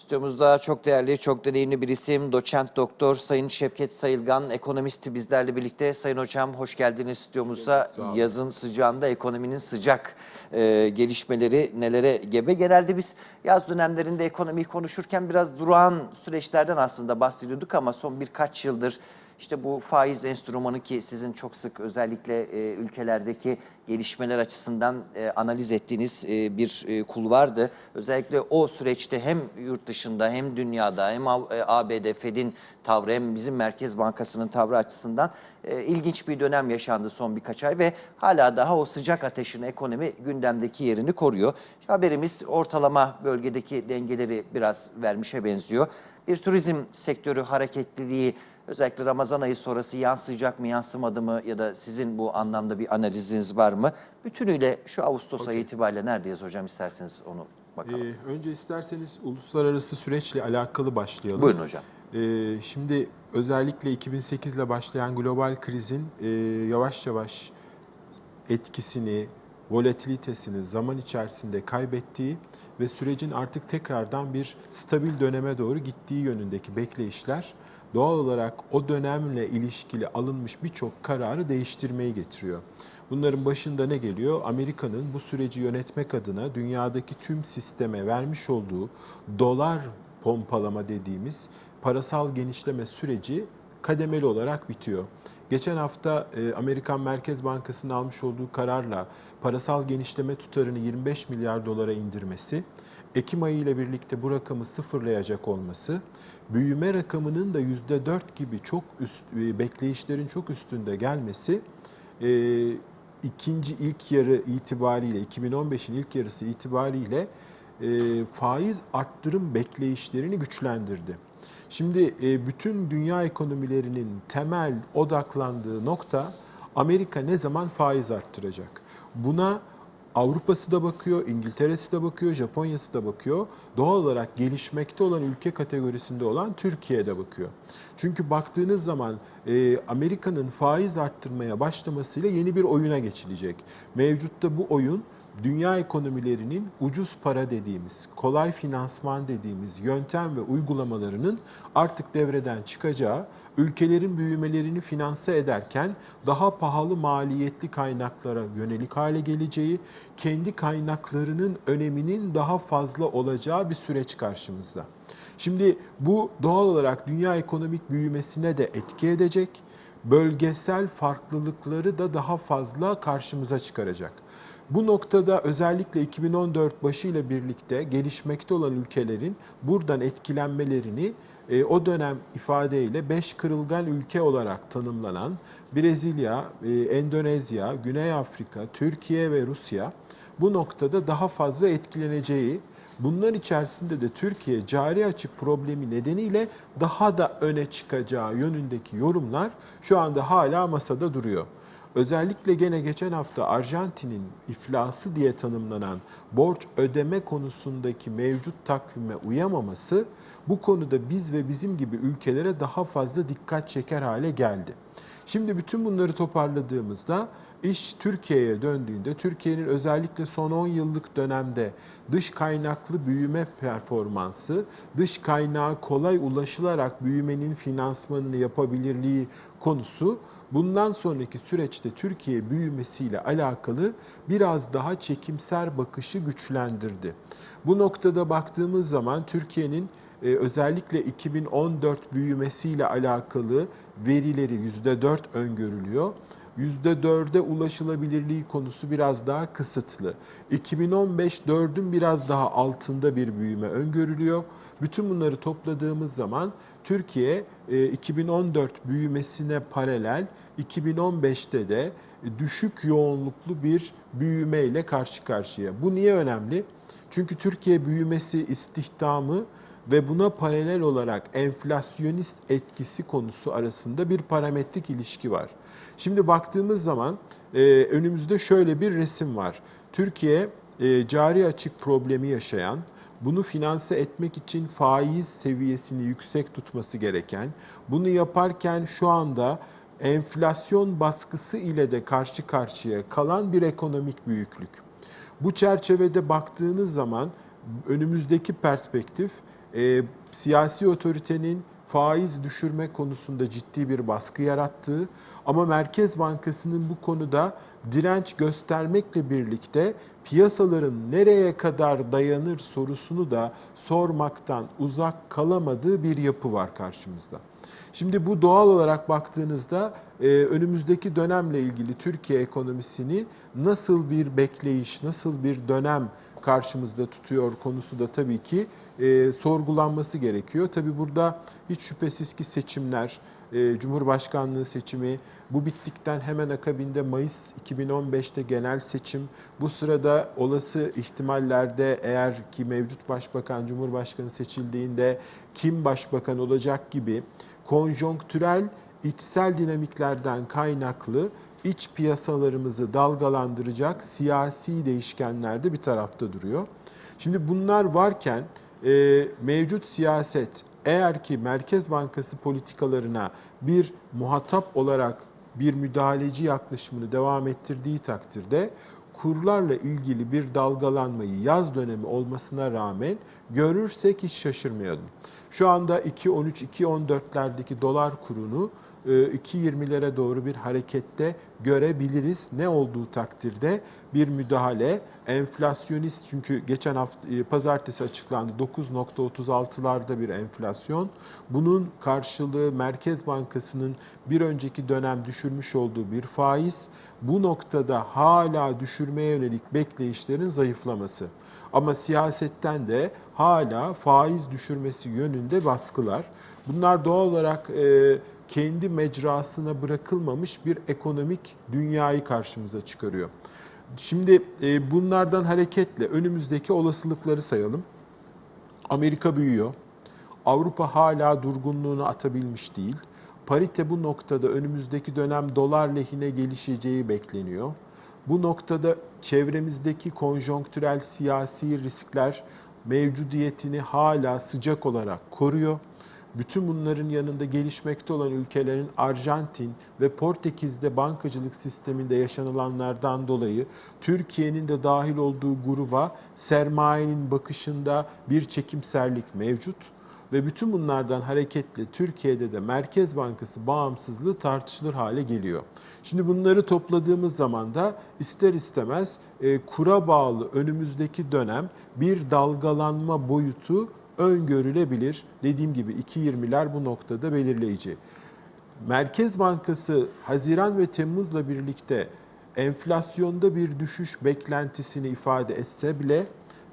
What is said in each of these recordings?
Stüdyomuzda çok değerli, çok deneyimli bir isim, doçent doktor Sayın Şevket Sayılgan, ekonomisti bizlerle birlikte. Sayın Hocam hoş geldiniz stüdyomuza. Yazın sıcağında ekonominin sıcak e, gelişmeleri nelere gebe. Genelde biz yaz dönemlerinde ekonomiyi konuşurken biraz durağan süreçlerden aslında bahsediyorduk ama son birkaç yıldır işte bu faiz enstrümanı ki sizin çok sık özellikle e, ülkelerdeki gelişmeler açısından e, analiz ettiğiniz e, bir e, kul vardı. Özellikle o süreçte hem yurt dışında hem dünyada hem A- e, ABD Fed'in tavrı hem bizim Merkez Bankası'nın tavrı açısından e, ilginç bir dönem yaşandı son birkaç ay ve hala daha o sıcak ateşin ekonomi gündemdeki yerini koruyor. İşte haberimiz ortalama bölgedeki dengeleri biraz vermişe benziyor. Bir turizm sektörü hareketliliği Özellikle Ramazan ayı sonrası yansıyacak mı yansımadı mı ya da sizin bu anlamda bir analiziniz var mı? Bütünüyle şu Ağustos ayı itibariyle neredeyiz hocam isterseniz onu bakalım. Ee, önce isterseniz uluslararası süreçle alakalı başlayalım. Buyurun hocam. Ee, şimdi özellikle 2008 ile başlayan global krizin e, yavaş yavaş etkisini, volatilitesini zaman içerisinde kaybettiği ve sürecin artık tekrardan bir stabil döneme doğru gittiği yönündeki bekleyişler doğal olarak o dönemle ilişkili alınmış birçok kararı değiştirmeyi getiriyor. Bunların başında ne geliyor? Amerika'nın bu süreci yönetmek adına dünyadaki tüm sisteme vermiş olduğu dolar pompalama dediğimiz parasal genişleme süreci kademeli olarak bitiyor. Geçen hafta e, Amerikan Merkez Bankası'nın almış olduğu kararla parasal genişleme tutarını 25 milyar dolara indirmesi, Ekim ayı ile birlikte bu rakamı sıfırlayacak olması, büyüme rakamının da %4 gibi çok üst, e, bekleyişlerin çok üstünde gelmesi, e, ikinci ilk yarı itibariyle, 2015'in ilk yarısı itibariyle e, faiz arttırım bekleyişlerini güçlendirdi. Şimdi e, bütün dünya ekonomilerinin temel odaklandığı nokta Amerika ne zaman faiz arttıracak? Buna Avrupa'sı da bakıyor, İngiltere'si de bakıyor, Japonya'sı da bakıyor. Doğal olarak gelişmekte olan ülke kategorisinde olan Türkiye'de bakıyor. Çünkü baktığınız zaman e, Amerika'nın faiz arttırmaya başlamasıyla yeni bir oyuna geçilecek. Mevcutta bu oyun dünya ekonomilerinin ucuz para dediğimiz, kolay finansman dediğimiz yöntem ve uygulamalarının artık devreden çıkacağı, ülkelerin büyümelerini finanse ederken daha pahalı maliyetli kaynaklara yönelik hale geleceği, kendi kaynaklarının öneminin daha fazla olacağı bir süreç karşımızda. Şimdi bu doğal olarak dünya ekonomik büyümesine de etki edecek, bölgesel farklılıkları da daha fazla karşımıza çıkaracak. Bu noktada özellikle 2014 başı ile birlikte gelişmekte olan ülkelerin buradan etkilenmelerini e, o dönem ifadeyle 5 kırılgan ülke olarak tanımlanan Brezilya, e, Endonezya, Güney Afrika, Türkiye ve Rusya bu noktada daha fazla etkileneceği, bunlar içerisinde de Türkiye cari açık problemi nedeniyle daha da öne çıkacağı yönündeki yorumlar şu anda hala masada duruyor. Özellikle gene geçen hafta Arjantin'in iflası diye tanımlanan borç ödeme konusundaki mevcut takvime uyamaması bu konuda biz ve bizim gibi ülkelere daha fazla dikkat çeker hale geldi. Şimdi bütün bunları toparladığımızda iş Türkiye'ye döndüğünde Türkiye'nin özellikle son 10 yıllık dönemde dış kaynaklı büyüme performansı, dış kaynağa kolay ulaşılarak büyümenin finansmanını yapabilirliği konusu bundan sonraki süreçte Türkiye büyümesiyle alakalı biraz daha çekimser bakışı güçlendirdi. Bu noktada baktığımız zaman Türkiye'nin e, özellikle 2014 büyümesiyle alakalı verileri %4 öngörülüyor. %4'e ulaşılabilirliği konusu biraz daha kısıtlı. 2015 4'ün biraz daha altında bir büyüme öngörülüyor. Bütün bunları topladığımız zaman Türkiye e, 2014 büyümesine paralel 2015'te de düşük yoğunluklu bir büyüme ile karşı karşıya. Bu niye önemli? Çünkü Türkiye büyümesi, istihdamı ve buna paralel olarak enflasyonist etkisi konusu arasında bir parametrik ilişki var. Şimdi baktığımız zaman e, önümüzde şöyle bir resim var. Türkiye e, cari açık problemi yaşayan, bunu finanse etmek için faiz seviyesini yüksek tutması gereken, bunu yaparken şu anda enflasyon baskısı ile de karşı karşıya kalan bir ekonomik büyüklük. Bu çerçevede baktığınız zaman önümüzdeki perspektif e, siyasi otoritenin faiz düşürme konusunda ciddi bir baskı yarattığı ama Merkez Bankası'nın bu konuda direnç göstermekle birlikte piyasaların nereye kadar dayanır sorusunu da sormaktan uzak kalamadığı bir yapı var karşımızda. Şimdi bu doğal olarak baktığınızda e, önümüzdeki dönemle ilgili Türkiye ekonomisini nasıl bir bekleyiş, nasıl bir dönem karşımızda tutuyor konusu da tabii ki e, sorgulanması gerekiyor. Tabii burada hiç şüphesiz ki seçimler, e, Cumhurbaşkanlığı seçimi, bu bittikten hemen akabinde Mayıs 2015'te genel seçim, bu sırada olası ihtimallerde eğer ki mevcut başbakan, Cumhurbaşkanı seçildiğinde kim başbakan olacak gibi konjonktürel içsel dinamiklerden kaynaklı iç piyasalarımızı dalgalandıracak siyasi değişkenler de bir tarafta duruyor. Şimdi bunlar varken e, mevcut siyaset eğer ki Merkez Bankası politikalarına bir muhatap olarak bir müdahaleci yaklaşımını devam ettirdiği takdirde kurlarla ilgili bir dalgalanmayı yaz dönemi olmasına rağmen görürsek hiç şaşırmayalım. Şu anda 2.13-2.14'lerdeki dolar kurunu 2.20'lere doğru bir harekette görebiliriz. Ne olduğu takdirde bir müdahale enflasyonist çünkü geçen hafta e, pazartesi açıklandı 9.36'larda bir enflasyon. Bunun karşılığı Merkez Bankası'nın bir önceki dönem düşürmüş olduğu bir faiz. Bu noktada hala düşürmeye yönelik bekleyişlerin zayıflaması. Ama siyasetten de hala faiz düşürmesi yönünde baskılar. Bunlar doğal olarak e, kendi mecrasına bırakılmamış bir ekonomik dünyayı karşımıza çıkarıyor. Şimdi e, bunlardan hareketle önümüzdeki olasılıkları sayalım. Amerika büyüyor. Avrupa hala durgunluğunu atabilmiş değil. Parite bu noktada önümüzdeki dönem dolar lehine gelişeceği bekleniyor. Bu noktada çevremizdeki konjonktürel siyasi riskler mevcudiyetini hala sıcak olarak koruyor. Bütün bunların yanında gelişmekte olan ülkelerin Arjantin ve Portekiz'de bankacılık sisteminde yaşanılanlardan dolayı Türkiye'nin de dahil olduğu gruba sermayenin bakışında bir çekimserlik mevcut ve bütün bunlardan hareketle Türkiye'de de Merkez Bankası bağımsızlığı tartışılır hale geliyor. Şimdi bunları topladığımız zaman da ister istemez e, kura bağlı önümüzdeki dönem bir dalgalanma boyutu öngörülebilir. Dediğim gibi 2.20'ler bu noktada belirleyici. Merkez Bankası Haziran ve Temmuz'la birlikte enflasyonda bir düşüş beklentisini ifade etse bile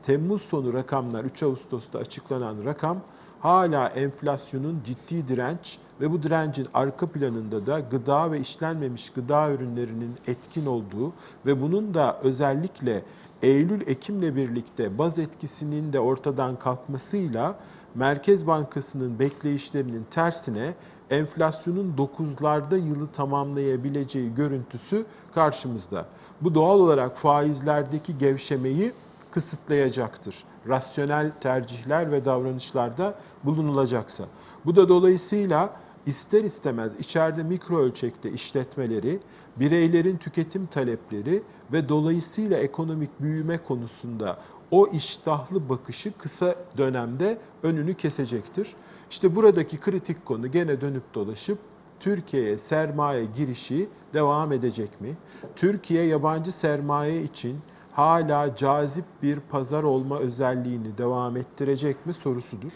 Temmuz sonu rakamlar 3 Ağustos'ta açıklanan rakam hala enflasyonun ciddi direnç ve bu direncin arka planında da gıda ve işlenmemiş gıda ürünlerinin etkin olduğu ve bunun da özellikle Eylül-Ekim'le birlikte baz etkisinin de ortadan kalkmasıyla Merkez Bankası'nın bekleyişlerinin tersine enflasyonun 9'larda yılı tamamlayabileceği görüntüsü karşımızda. Bu doğal olarak faizlerdeki gevşemeyi kısıtlayacaktır. Rasyonel tercihler ve davranışlarda bulunulacaksa. Bu da dolayısıyla ister istemez içeride mikro ölçekte işletmeleri, bireylerin tüketim talepleri ve dolayısıyla ekonomik büyüme konusunda o iştahlı bakışı kısa dönemde önünü kesecektir. İşte buradaki kritik konu gene dönüp dolaşıp Türkiye'ye sermaye girişi devam edecek mi? Türkiye yabancı sermaye için hala cazip bir pazar olma özelliğini devam ettirecek mi sorusudur.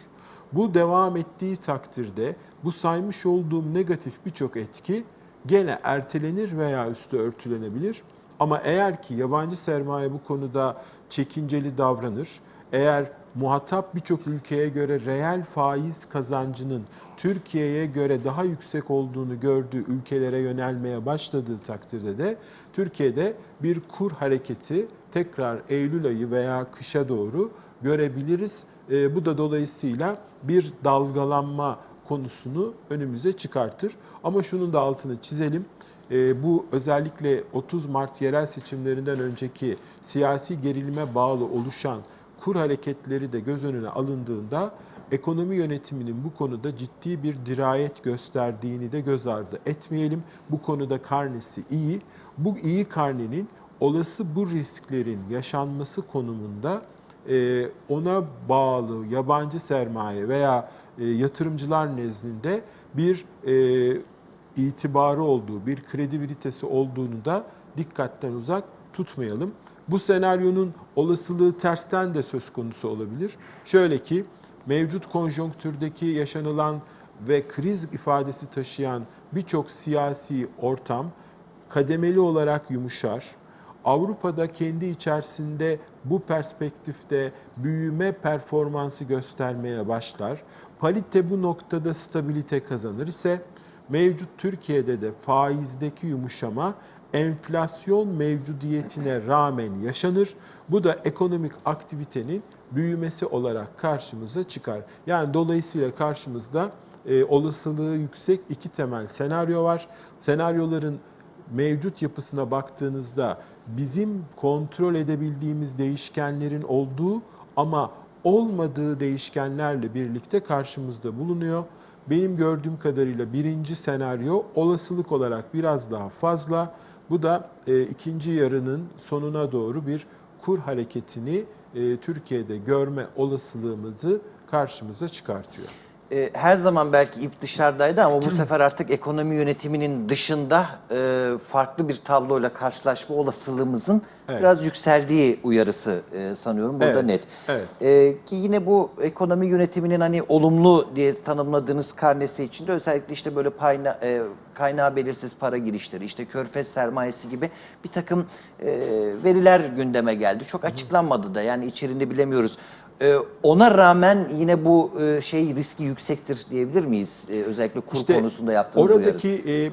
Bu devam ettiği takdirde bu saymış olduğum negatif birçok etki gene ertelenir veya üstü örtülenebilir. Ama eğer ki yabancı sermaye bu konuda çekinceli davranır, eğer muhatap birçok ülkeye göre reel faiz kazancının Türkiye'ye göre daha yüksek olduğunu gördüğü ülkelere yönelmeye başladığı takdirde de Türkiye'de bir kur hareketi tekrar Eylül ayı veya kışa doğru görebiliriz. Bu da dolayısıyla bir dalgalanma konusunu önümüze çıkartır. Ama şunun da altını çizelim. E, bu özellikle 30 Mart yerel seçimlerinden önceki siyasi gerilime bağlı oluşan kur hareketleri de göz önüne alındığında ekonomi yönetiminin bu konuda ciddi bir dirayet gösterdiğini de göz ardı etmeyelim. Bu konuda karnesi iyi. Bu iyi karnenin olası bu risklerin yaşanması konumunda e, ona bağlı yabancı sermaye veya e, yatırımcılar nezdinde bir e, itibarı olduğu, bir kredibilitesi olduğunu da dikkatten uzak tutmayalım. Bu senaryonun olasılığı tersten de söz konusu olabilir. Şöyle ki mevcut konjonktürdeki yaşanılan ve kriz ifadesi taşıyan birçok siyasi ortam kademeli olarak yumuşar. Avrupa'da kendi içerisinde bu perspektifte büyüme performansı göstermeye başlar. Palite bu noktada stabilite kazanır ise mevcut Türkiye'de de faizdeki yumuşama enflasyon mevcudiyetine rağmen yaşanır. Bu da ekonomik aktivitenin büyümesi olarak karşımıza çıkar. Yani dolayısıyla karşımızda e, olasılığı yüksek iki temel senaryo var. Senaryoların mevcut yapısına baktığınızda bizim kontrol edebildiğimiz değişkenlerin olduğu ama olmadığı değişkenlerle birlikte karşımızda bulunuyor. Benim gördüğüm kadarıyla birinci senaryo olasılık olarak biraz daha fazla. Bu da e, ikinci yarının sonuna doğru bir kur hareketini e, Türkiye'de görme olasılığımızı karşımıza çıkartıyor. E, her zaman belki ip dışarıdaydı ama bu sefer artık ekonomi yönetiminin dışında e, farklı bir tabloyla karşılaşma olasılığımızın Evet. biraz yükseldiği uyarısı e, sanıyorum burada Evet, net. evet. E, ki yine bu ekonomi yönetiminin hani olumlu diye tanımladığınız karnesi içinde özellikle işte böyle payna, e, kaynağı belirsiz para girişleri, işte körfez sermayesi gibi bir takım e, veriler gündeme geldi. Çok açıklanmadı da yani içeriğini bilemiyoruz. Ee, ona rağmen yine bu e, şey riski yüksektir diyebilir miyiz? Ee, özellikle kur İşte konusunda yaptığınız uyarı. Oradaki e,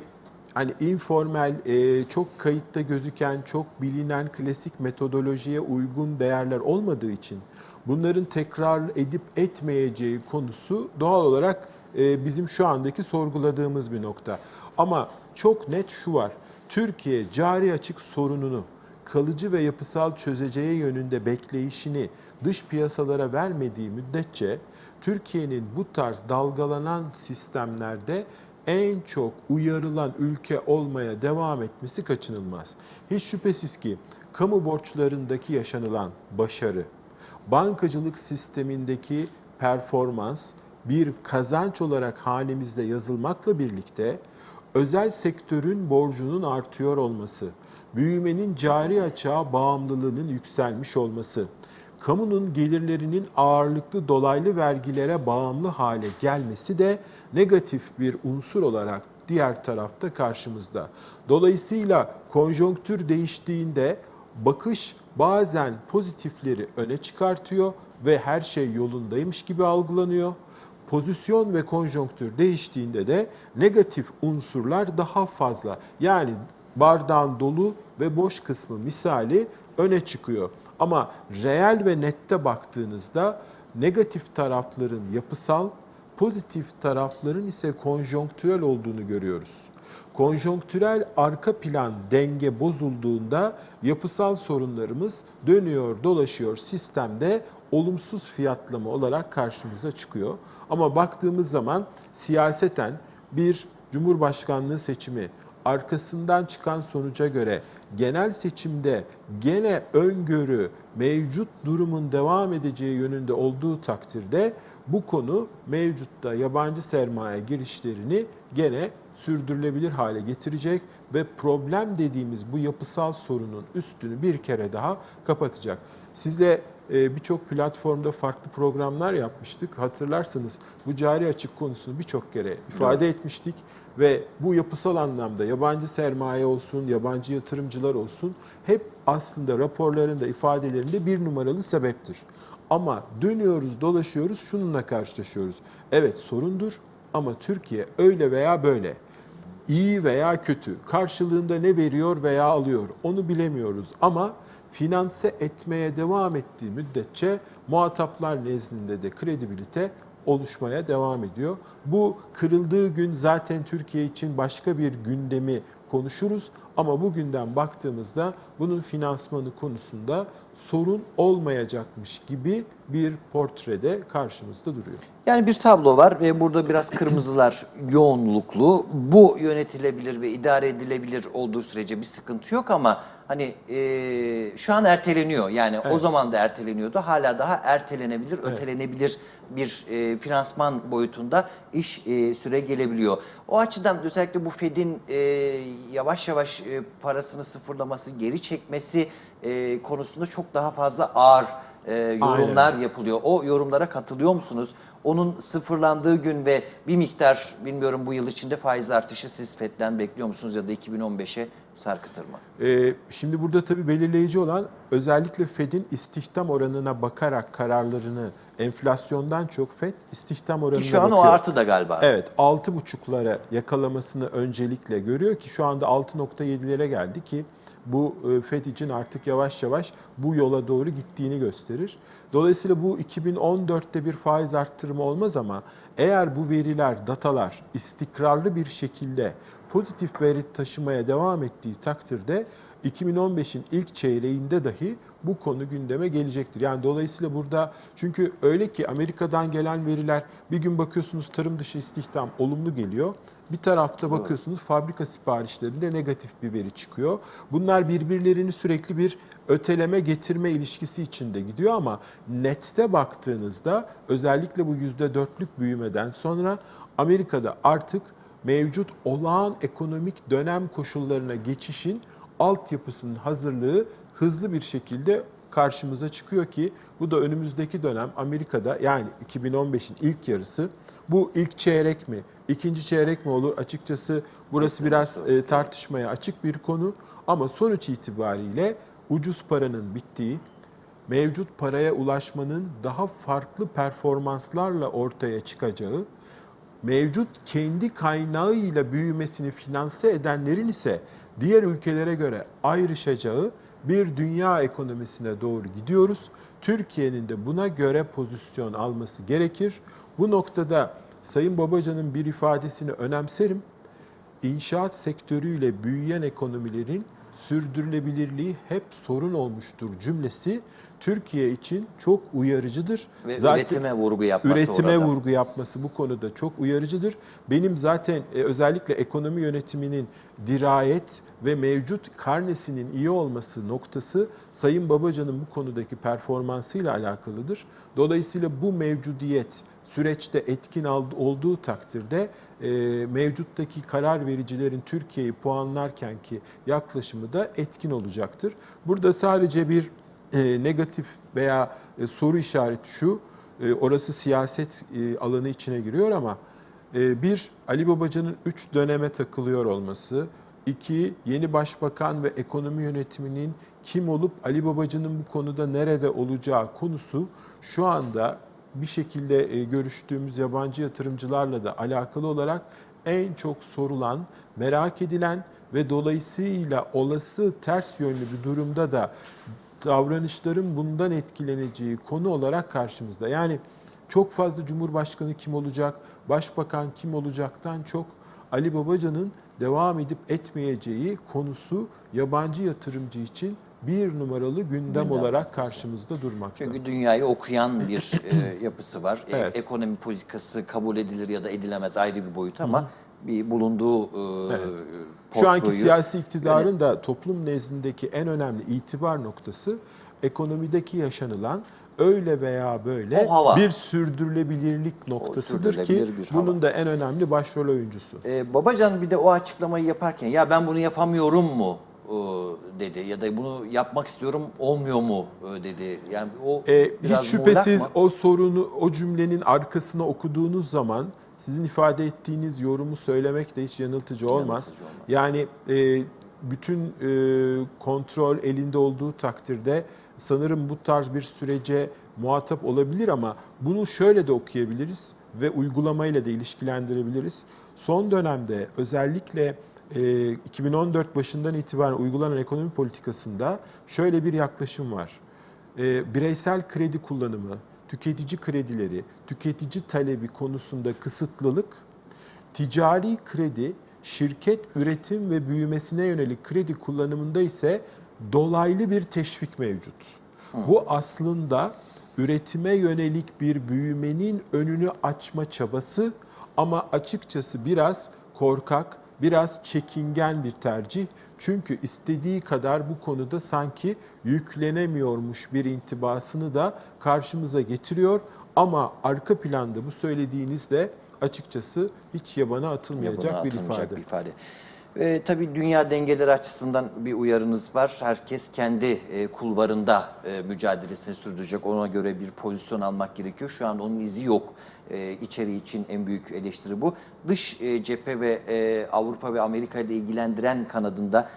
hani informal, e, çok kayıtta gözüken, çok bilinen klasik metodolojiye uygun değerler olmadığı için bunların tekrar edip etmeyeceği konusu doğal olarak e, bizim şu andaki sorguladığımız bir nokta. Ama çok net şu var. Türkiye cari açık sorununu kalıcı ve yapısal çözeceği yönünde bekleyişini dış piyasalara vermediği müddetçe Türkiye'nin bu tarz dalgalanan sistemlerde en çok uyarılan ülke olmaya devam etmesi kaçınılmaz. Hiç şüphesiz ki kamu borçlarındaki yaşanılan başarı, bankacılık sistemindeki performans bir kazanç olarak hanemizde yazılmakla birlikte özel sektörün borcunun artıyor olması, büyümenin cari açığa bağımlılığının yükselmiş olması, kamunun gelirlerinin ağırlıklı dolaylı vergilere bağımlı hale gelmesi de negatif bir unsur olarak diğer tarafta karşımızda. Dolayısıyla konjonktür değiştiğinde bakış bazen pozitifleri öne çıkartıyor ve her şey yolundaymış gibi algılanıyor. Pozisyon ve konjonktür değiştiğinde de negatif unsurlar daha fazla. Yani bardağın dolu ve boş kısmı misali öne çıkıyor. Ama reel ve nette baktığınızda negatif tarafların yapısal, pozitif tarafların ise konjonktürel olduğunu görüyoruz. Konjonktürel arka plan denge bozulduğunda yapısal sorunlarımız dönüyor, dolaşıyor sistemde olumsuz fiyatlama olarak karşımıza çıkıyor. Ama baktığımız zaman siyaseten bir cumhurbaşkanlığı seçimi arkasından çıkan sonuca göre genel seçimde gene öngörü mevcut durumun devam edeceği yönünde olduğu takdirde bu konu mevcutta yabancı sermaye girişlerini gene sürdürülebilir hale getirecek ve problem dediğimiz bu yapısal sorunun üstünü bir kere daha kapatacak. Sizle e, birçok platformda farklı programlar yapmıştık. Hatırlarsanız bu cari açık konusunu birçok kere ifade etmiştik ve bu yapısal anlamda yabancı sermaye olsun, yabancı yatırımcılar olsun hep aslında raporlarında, ifadelerinde bir numaralı sebeptir. Ama dönüyoruz, dolaşıyoruz, şununla karşılaşıyoruz. Evet sorundur ama Türkiye öyle veya böyle iyi veya kötü karşılığında ne veriyor veya alıyor onu bilemiyoruz ama finanse etmeye devam ettiği müddetçe muhataplar nezdinde de kredibilite oluşmaya devam ediyor. Bu kırıldığı gün zaten Türkiye için başka bir gündemi konuşuruz. Ama bugünden baktığımızda bunun finansmanı konusunda sorun olmayacakmış gibi bir portrede karşımızda duruyor. Yani bir tablo var ve burada biraz kırmızılar yoğunluklu. Bu yönetilebilir ve idare edilebilir olduğu sürece bir sıkıntı yok ama hani e, şu an erteleniyor. Yani o zaman da erteleniyordu. Hala daha ertelenebilir, ötelenebilir bir e, finansman boyutunda iş e, süre gelebiliyor. O açıdan özellikle bu Fed'in e, yavaş yavaş e, parasını sıfırlaması, geri çekmesi e, konusunda çok daha fazla ağır e, yorumlar yapılıyor. O yorumlara katılıyor musunuz? Onun sıfırlandığı gün ve bir miktar bilmiyorum bu yıl içinde faiz artışı siz FED'den bekliyor musunuz ya da 2015'e sarkıtır mı? Ee, şimdi burada tabii belirleyici olan özellikle Fed'in istihdam oranına bakarak kararlarını enflasyondan çok Fed istihdam oranına Ki şu an o bakıyor. artı da galiba. Evet 6,5'lara yakalamasını öncelikle görüyor ki şu anda 6.7'lere geldi ki bu e, FED için artık yavaş yavaş bu yola doğru gittiğini gösterir. Dolayısıyla bu 2014'te bir faiz arttırımı olmaz ama eğer bu veriler, datalar istikrarlı bir şekilde pozitif veri taşımaya devam ettiği takdirde 2015'in ilk çeyreğinde dahi bu konu gündeme gelecektir. Yani dolayısıyla burada çünkü öyle ki Amerika'dan gelen veriler bir gün bakıyorsunuz tarım dışı istihdam olumlu geliyor. Bir tarafta bakıyorsunuz fabrika siparişlerinde negatif bir veri çıkıyor. Bunlar birbirlerini sürekli bir öteleme getirme ilişkisi içinde gidiyor ama nette baktığınızda özellikle bu %4'lük büyümeden sonra Amerika'da artık mevcut olağan ekonomik dönem koşullarına geçişin altyapısının hazırlığı hızlı bir şekilde karşımıza çıkıyor ki bu da önümüzdeki dönem Amerika'da yani 2015'in ilk yarısı bu ilk çeyrek mi, ikinci çeyrek mi olur açıkçası? Burası biraz e, tartışmaya açık bir konu ama sonuç itibariyle ucuz paranın bittiği, mevcut paraya ulaşmanın daha farklı performanslarla ortaya çıkacağı, mevcut kendi kaynağıyla büyümesini finanse edenlerin ise diğer ülkelere göre ayrışacağı bir dünya ekonomisine doğru gidiyoruz. Türkiye'nin de buna göre pozisyon alması gerekir. Bu noktada Sayın Babacan'ın bir ifadesini önemserim. İnşaat sektörüyle büyüyen ekonomilerin sürdürülebilirliği hep sorun olmuştur cümlesi Türkiye için çok uyarıcıdır. Ve üretime vurgu yapması Üretime orada. vurgu yapması bu konuda çok uyarıcıdır. Benim zaten e, özellikle ekonomi yönetiminin dirayet ve mevcut karnesinin iyi olması noktası Sayın Babacan'ın bu konudaki performansıyla alakalıdır. Dolayısıyla bu mevcudiyet süreçte etkin olduğu takdirde e, mevcuttaki karar vericilerin Türkiye'yi puanlarken ki yaklaşımı da etkin olacaktır. Burada sadece bir e, negatif veya e, soru işareti şu, e, orası siyaset alanı içine giriyor ama bir, Ali Babacan'ın üç döneme takılıyor olması, iki, yeni başbakan ve ekonomi yönetiminin kim olup Ali Babacan'ın bu konuda nerede olacağı konusu şu anda bir şekilde e, görüştüğümüz yabancı yatırımcılarla da alakalı olarak en çok sorulan, merak edilen ve dolayısıyla olası ters yönlü bir durumda da davranışların bundan etkileneceği konu olarak karşımızda. Yani çok fazla Cumhurbaşkanı kim olacak, Başbakan kim olacaktan çok Ali Babacan'ın devam edip etmeyeceği konusu yabancı yatırımcı için bir numaralı gündem, Gündem olarak noktası. karşımızda durmakta. Çünkü dünyayı okuyan bir e, yapısı var. E, Evet. ekonomi politikası kabul edilir ya da edilemez ayrı bir boyut ama bir bulunduğu e, Evet. Şu anki portföyü- siyasi iktidarın da toplum nezdindeki en önemli itibar noktası ekonomideki yaşanılan öyle veya böyle O hava. bir sürdürülebilirlik noktasıdır ki sürdürülebilir bir hava. bunun da en önemli başrol oyuncusu. Ee, Babacan bir de o açıklamayı yaparken ya ben bunu yapamıyorum mu e, dedi ya da bunu yapmak istiyorum olmuyor mu e, dedi. Yani o biraz hiç şüphesiz o sorunu, o cümlenin arkasına okuduğunuz zaman sizin ifade ettiğiniz yorumu söylemek de hiç yanıltıcı olmaz. Yanıltıcı olmaz. Yani e, bütün e, kontrol elinde olduğu takdirde sanırım bu tarz bir sürece muhatap olabilir ama bunu şöyle de okuyabiliriz ve uygulamayla da ilişkilendirebiliriz. Son dönemde özellikle e, 2014 başından itibaren uygulanan ekonomi politikasında şöyle bir yaklaşım var e, bireysel kredi kullanımı, tüketici kredileri, tüketici talebi konusunda kısıtlılık, ticari kredi şirket üretim ve büyümesine yönelik kredi kullanımında ise dolaylı bir teşvik mevcut. Bu aslında üretime yönelik bir büyümenin önünü açma çabası ama açıkçası biraz korkak, biraz çekingen bir tercih. Çünkü istediği kadar bu konuda sanki yüklenemiyormuş bir intibasını da karşımıza getiriyor. Ama arka planda bu söylediğinizde açıkçası hiç yabana atılmayacak Yabana bir atılmayacak ifade. bir ifade. Ee, tabii dünya dengeleri açısından bir uyarınız var. Herkes kendi e, kulvarında e, mücadelesini sürdürecek. Ona göre bir pozisyon almak gerekiyor. Şu an onun izi yok. E, içeri için en büyük eleştiri bu. Dış e, cephe ve e, Avrupa ve Amerika ile ilgilendiren kanadında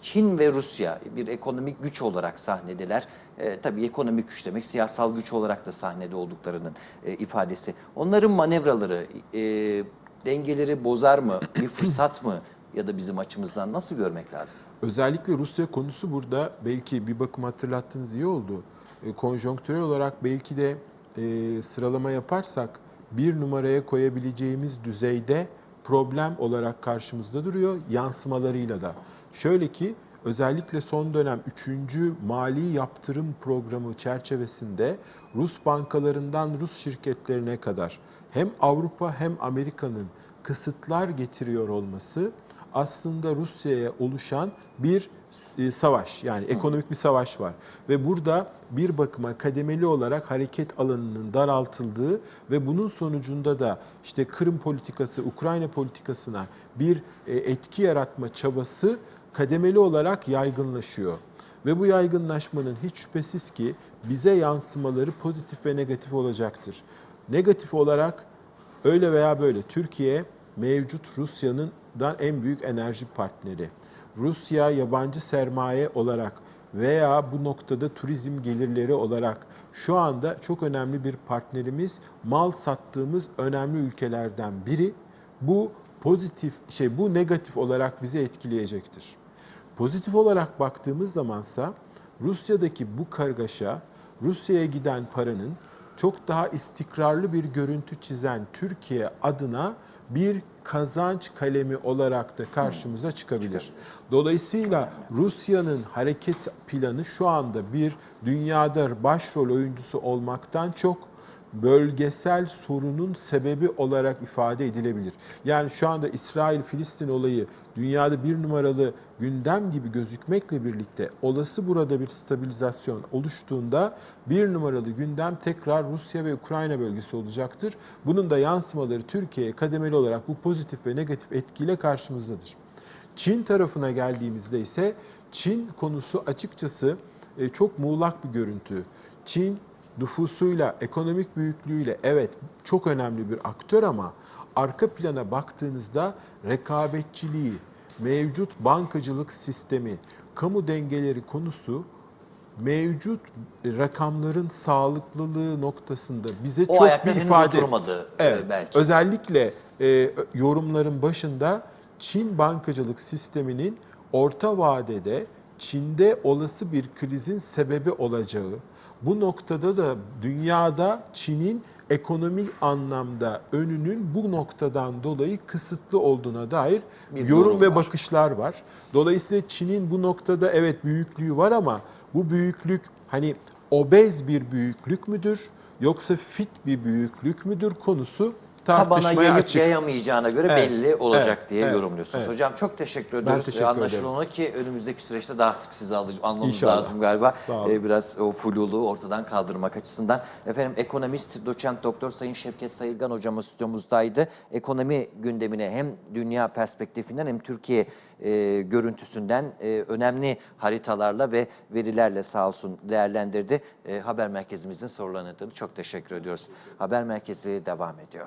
Çin ve Rusya bir ekonomik güç olarak sahnedeler. E, tabii ekonomik güç demek siyasal güç olarak da sahnede olduklarının e, ifadesi. Onların manevraları e, dengeleri bozar mı? Bir fırsat mı? Ya da bizim açımızdan nasıl görmek lazım? Özellikle Rusya konusu burada belki bir bakım hatırlattığınız iyi oldu. E, konjonktürel olarak belki de e, sıralama yaparsak bir numaraya koyabileceğimiz düzeyde problem olarak karşımızda duruyor yansımalarıyla da. Şöyle ki özellikle son dönem 3. mali yaptırım programı çerçevesinde Rus bankalarından Rus şirketlerine kadar hem Avrupa hem Amerika'nın kısıtlar getiriyor olması aslında Rusya'ya oluşan bir e, savaş yani ekonomik bir savaş var ve burada bir bakıma kademeli olarak hareket alanının daraltıldığı ve bunun sonucunda da işte Kırım politikası, Ukrayna politikasına bir e, etki yaratma çabası kademeli olarak yaygınlaşıyor. Ve bu yaygınlaşmanın hiç şüphesiz ki bize yansımaları pozitif ve negatif olacaktır. Negatif olarak öyle veya böyle Türkiye mevcut Rusya'nın dan en büyük enerji partneri. Rusya yabancı sermaye olarak veya bu noktada turizm gelirleri olarak şu anda çok önemli bir partnerimiz, mal sattığımız önemli ülkelerden biri. Bu pozitif şey bu negatif olarak bizi etkileyecektir. Pozitif olarak baktığımız zamansa Rusya'daki bu kargaşa Rusya'ya giden paranın çok daha istikrarlı bir görüntü çizen Türkiye adına bir kazanç kalemi olarak da karşımıza çıkabilir. Dolayısıyla Rusya'nın hareket planı şu anda bir dünyada başrol oyuncusu olmaktan çok bölgesel sorunun sebebi olarak ifade edilebilir. Yani şu anda İsrail-Filistin olayı dünyada bir numaralı gündem gibi gözükmekle birlikte olası burada bir stabilizasyon oluştuğunda bir numaralı gündem tekrar Rusya ve Ukrayna bölgesi olacaktır. Bunun da yansımaları Türkiye'ye kademeli olarak bu pozitif ve negatif etkiyle karşımızdadır. Çin tarafına geldiğimizde ise Çin konusu açıkçası e, çok muğlak bir görüntü. Çin nüfusuyla, ekonomik büyüklüğüyle evet çok önemli bir aktör ama arka plana baktığınızda rekabetçiliği, mevcut bankacılık sistemi, kamu dengeleri konusu mevcut rakamların sağlıklılığı noktasında bize O çok bir ifade oturmadı, e, Evet. belki. Özellikle e, yorumların başında Çin bankacılık sisteminin orta vadede Çin'de olası bir krizin sebebi olacağı, bu noktada da dünyada Çin'in ekonomik anlamda önünün bu noktadan dolayı kısıtlı olduğuna dair Bir yorum, ve var. bakışlar var. Dolayısıyla Çin'in bu noktada evet büyüklüğü var ama bu büyüklük hani obez bir büyüklük müdür yoksa fit bir büyüklük müdür konusu Tabana yayıp açık. yayamayacağına göre Evet, belli olacak evet, diye evet, yorumluyorsunuz. evet. Hocam çok teşekkür ediyoruz. teşekkür Anlaşılan ederim. ki önümüzdeki süreçte daha sık sizi almamız İnşallah. lazım galiba. Ee, biraz o fluluğu ortadan kaldırmak açısından. Efendim ekonomist, doçent doktor Sayın Şevket Sayılgan hocamız stüdyomuzdaydı. Ekonomi gündemine hem dünya perspektifinden hem Türkiye e, görüntüsünden e, önemli haritalarla ve verilerle sağ olsun değerlendirdi. E, haber merkezimizin sorularını yanıtladı. Çok teşekkür ediyoruz. Haber merkezi devam ediyor.